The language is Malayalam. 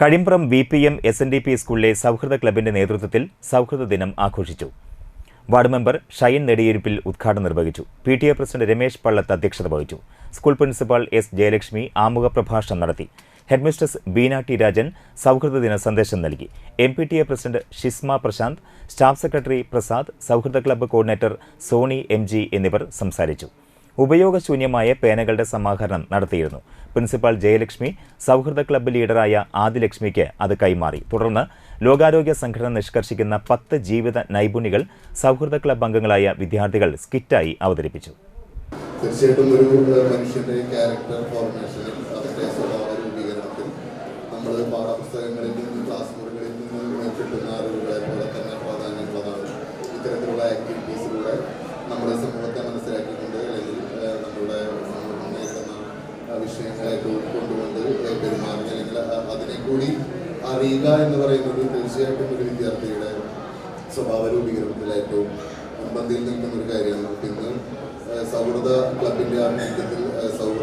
Kazhimbram V P M S N D P സ്കൂളിലെ സൗഹൃദ ക്ലബിന്റെ നേതൃത്വത്തിൽ സൗഹൃദ ദിനം ആഘോഷിച്ചു. വാർഡ് മെമ്പർ ഷൈൻ നെടിയിരുപ്പിൽ ഉദ്ഘാടനം നിർവഹിച്ചു. P T A president Ramesh Pallath അധ്യക്ഷത വഹിച്ചു. സ്കൂൾ പ്രിൻസിപ്പാൾ എസ് ജയലക്ഷ്മി ആമുഖ പ്രഭാഷണം നടത്തി. ഹെഡ്മിസ്ട്രസ് ബീന ടി രാജൻ സൗഹൃദ ദിന സന്ദേശം നൽകി. M P T A president Shisma Prashanth staff secretary Prasad സൗഹൃദ club coordinator Soni M G എന്നിവർ സംസാരിച്ചു. ഉപയോഗശൂന്യമായ പേനകളുടെ സമാഹരണം നടത്തിയിരുന്നു. പ്രിൻസിപ്പാൾ ജയലക്ഷ്മി സൗഹൃദ ക്ലബ്ബ് ലീഡറായ ആദിലക്ഷ്മിക്ക് അത് കൈമാറി. തുടർന്ന് ലോകാരോഗ്യ സംഘടന നിഷ്കർഷിക്കുന്ന പത്ത് ജീവിത നൈപുണികൾ സൗഹൃദ ക്ലബ്ബ് അംഗങ്ങളായ വിദ്യാർത്ഥികൾ സ്കിറ്റായി അവതരിപ്പിച്ചു. തീർച്ചയായിട്ടും ഒരു മനുഷ്യന്റെ ക്യാരക്ടർ ഫോർമേഷനിൽ അതിന്റെ സ്വഭാവ രൂപീകരണത്തിൽ നമ്മൾ പാഠപുസ്തകങ്ങളിൽ നിന്നും ക്ലാസ് മുറികളിൽ നിന്നും കിട്ടുന്ന അറിവുകളെ പോലെ തന്നെ പ്രാധാന്യമുള്ളതാണ്. ഇത്തരത്തിലുള്ള വിഷയങ്ങളെ കൊണ്ടുകൊണ്ട് പെരുമാറുക അല്ലെങ്കിൽ അതിനെ കൂടി അറിയുക എന്ന് പറയുന്നത് തീർച്ചയായിട്ടും ഒരു വിദ്യാർത്ഥിയുടെ സ്വഭാവ രൂപീകരണത്തിൽ ഏറ്റവും മുൻപന്തിയിൽ നിൽക്കുന്ന ഒരു കാര്യമാണ്. ഇന്ന് സൗഹൃദ ക്ലബിന്റെ ആഭിമുഖ്യത്തിൽ സൗഹൃദ